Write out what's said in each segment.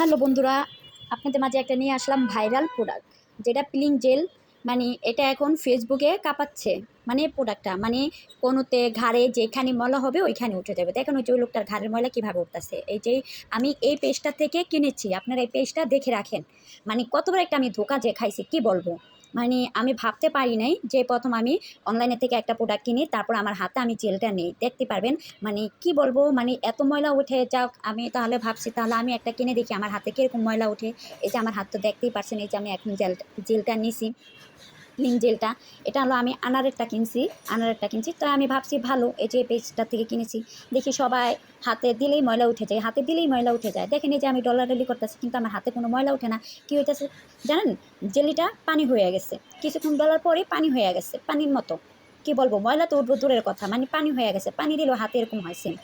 Hello বন্ধুরা, আপনাদের মাঝে একটা নিয়ে আসলাম ভাইরাল প্রোডাক্ট যেটা পিলিং জেল মানে এটা এখন ফেসবুকে কাঁপাচ্ছে মানে প্রোডাক্টটা মানে কোনোতে ঘাড়ে যেখানে ময়লা হবে ওইখানে উঠে যাবে। দেখেন ওই যে লোকটার ঘাড়ের ময়লা কীভাবে উঠতেছে। এই যে আমি এই পেজটা থেকে কিনেছি, আপনারা এই পেজটা দেখে রাখেন। মানে কতবার একটা আমি ধোকা যে খাইছি, কী বলব? মানে আমি ভাবতে পারি নাই যে প্রথম আমি অনলাইনে থেকে একটা প্রোডাক্ট কিনি, তারপর আমার হাতে আমি জেলটা নেই। দেখতে পারবেন মানে কি বলব মানে এত ময়লা উঠে যাক, আমি তাহলে ভাবছি, তাহলে আমি একটা কিনে দেখি আমার হাতে কীরকম ময়লা উঠে এই যে আমার হাত তো দেখতেই পারছেন, এই যে আমি এখন জেল জেলটা নিছি। ক্লিন জেলটা। এটা হলো আমি আনারেরটা কিনছি আনারেরটা কিনছি। তো আমি ভাবছি ভালো, এই যে পেজটা থেকে কিনেছি। দেখি সবাই হাতে দিলেই ময়লা উঠে যায়, হাতে দিলেই ময়লা উঠে যায়। দেখেন যে আমি ডলার ডলি করতেছি, কিন্তু আমার হাতে কোনো ময়লা উঠে না। কী হইতেছে জানেন? জেলিটা পানি হয়ে গেছে। কিছুক্ষণ ডলার পরে পানি হয়ে গেছে, পানির মতো। কি বলব? ময়লা তো উঠবো দূরের কথা মানে পানি হয়ে গেছে। পানি দিলেও হাতে এরকম হয় সেম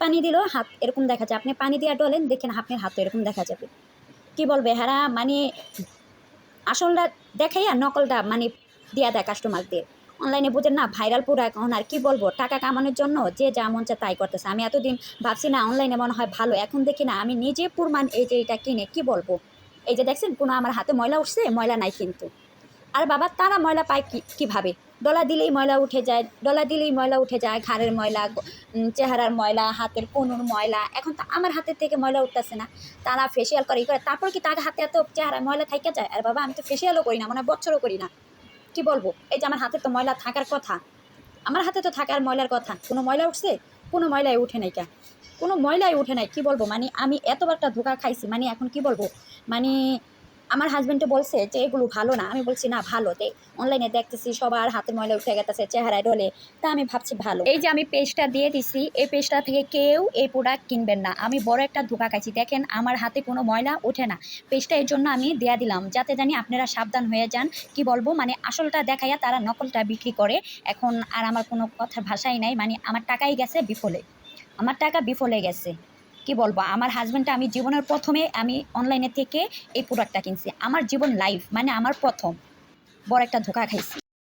পানি দিলেও হাত এরকম দেখা যায়। আপনি পানি দিয়ে ডলেন, দেখেন আপনার হাতে এরকম দেখা যাবে। কি বলবে? হ্যাঁ মানে আসলটা দেখাইয়া নকলটা মানে দিয়া দেয় কাস্টমারদের অনলাইনে বুঝেন না ভাইরাল পুরো এখন, আর কি বলব, টাকা কামানোর জন্য যে যা মন তাই করতেছে। আমি এতদিন ভাবছি না অনলাইনে মনে হয় ভালো, এখন দেখি না, আমি নিজে পুরমান এই যে এটা কিনে, কি বলব? এই যে দেখছেন, কোনো আমার হাতে ময়লা উঠছে, ময়লা নাই কিন্তু। আর বাবা, তারা ময়লা পায় কি, কীভাবে? ডলা দিলেই ময়লা উঠে যায় ডলা দিলেই ময়লা উঠে যায়, ঘাড়ের ময়লা চেহারার ময়লা, হাতের কোনুর ময়লা। এখন তো আমার হাতের থেকে ময়লা উঠতেছে না। তারা ফেসিয়াল করে করে, তারপর কি তার হাতে এত চেহারা ময়লা থাইকে যায়? আর বাবা, আমি তো ফেসিয়ালও করি না মানে বছরও করি না। কি বলব? এই যে আমার হাতে তো ময়লা থাকার কথা। আমার হাতে তো থাকার ময়লার কথা। কোনো ময়লা উঠছে? কোনো ময়লাই উঠে নাই কা। কোনো ময়লাই উঠে নাই, কি বলব? মানে আমি এতবারটা ধোকা খাইছি মানে এখন কি বলব? মানে আমার হাজব্যান্ডও বলছে যে, এগুলো ভালো না। আমি বলছি, না, ভালো তে। অনলাইনে দেখতেছি সবার হাতের ময়লা উঠে গেছে চেহারায় ডলে তা আমি ভাবছি, ভালো। এই যে আমি পেজটা দিয়ে দিছি, এই পেজটা থেকে কেউ এই প্রোডাক্ট কিনবেন না। আমি বড় একটা ধোকা খাইছি। দেখেন, আমার হাতে কোনো ময়লা ওঠে না। পেজটা এর জন্য আমি দেয়া দিলাম, যাতে জানি আপনারা সাবধান হয়ে যান। কি বলব? মানে আসলটা দেখাইয়া তারা নকলটা বিক্রি করে। এখন আর আমার কোনো কথার ভাষাই নাই। মানে আমার টাকাই গেছে বিফলে। আমার টাকা বিফলে গেছে। কি বলব? আমার হাজব্যান্ডটা আমি জীবনের প্রথমে আমি অনলাইনে থেকে এই প্রোডাক্টটা কিনছি। আমার জীবন লাইফ মানে আমার প্রথম। বড় একটা ধোকা খাইছি।